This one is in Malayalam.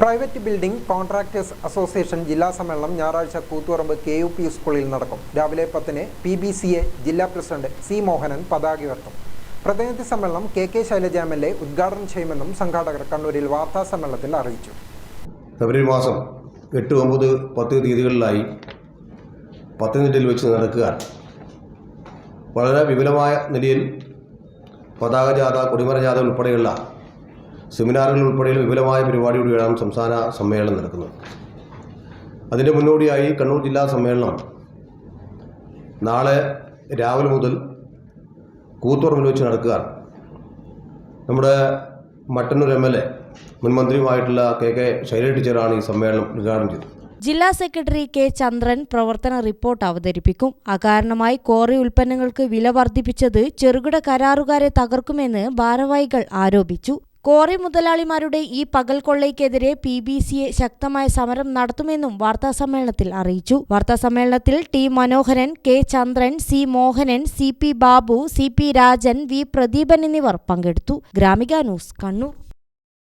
പ്രൈവറ്റ് ബിൽഡിംഗ് കോൺട്രാക്ടേഴ്സ് അസോസിയേഷൻ ജില്ലാ സമ്മേളനം ഞായറാഴ്ച കൂത്തുപറമ്പ് കെ യു പി സ്കൂളിൽ നടക്കും. രാവിലെ പത്തിന് പി ബി സി എ ജില്ലാ പ്രസിഡന്റ് സി മോഹനൻ പതാക ഉയർത്തും. പ്രതിനിധി സമ്മേളനം K K Shailaja M L A ഉദ്ഘാടനം ചെയ്യുമെന്നും സംഘാടകർ കണ്ണൂരിൽ വാർത്താ സമ്മേളനത്തിൽ അറിയിച്ചു. ഫെബ്രുവരി മാസം എട്ട് ഒമ്പത് പത്ത് തീയതികളിലായി പത്തനംതിട്ടയിൽ വെച്ച് നടക്കുക. വളരെ വിപുലമായ നിലയിൽ പതാക ജാഥ കൊടിമര ജാഥ ഉൾപ്പെടെയുള്ള സെമിനാറുകൾ ഉൾപ്പെടെയുള്ള വിപുലമായ പരിപാടിയോടുകയാണ് സംസ്ഥാന സമ്മേളനം നടക്കുന്നത്. അതിന്റെ മുന്നോടിയായി കണ്ണൂർ ജില്ലാ സമ്മേളനം നാളെ രാവിലെ മുതൽ കൂത്തുറമ്പിൽ വെച്ച് നടക്കുകയാണ്. നമ്മുടെ മട്ടന്നൂർ എം എൽ എ മുൻമന്ത്രിയുമായിട്ടുള്ള കെ കെ ശൈലജ ടീച്ചറാണ് ഈ സമ്മേളനം ഉദ്ഘാടനം ചെയ്തത്. ജില്ലാ സെക്രട്ടറി കെ ചന്ദ്രൻ പ്രവർത്തന റിപ്പോർട്ട് അവതരിപ്പിക്കും. അകാരണമായി കോറി ഉൽപ്പന്നങ്ങൾക്ക് വില വർദ്ധിപ്പിച്ചത് ചെറുകിട കരാറുകാരെ തകർക്കുമെന്ന് ഭാരവാഹികൾ ആരോപിച്ചു. കോറി മുതലാളിമാരുടെ ഈ പകൽ കൊള്ളയ്ക്കെതിരെ പി ബി സിയെ ശക്തമായ സമരം നടത്തുമെന്നും വാർത്താസമ്മേളനത്തിൽ അറിയിച്ചു. വാർത്താസമ്മേളനത്തിൽ T Manoharan K Chandran C Mohanan C P Babu C P Rajan V Pradeepan എന്നിവർ പങ്കെടുത്തു. ഗ്രാമിക ന്യൂസ് കണ്ണൂർ.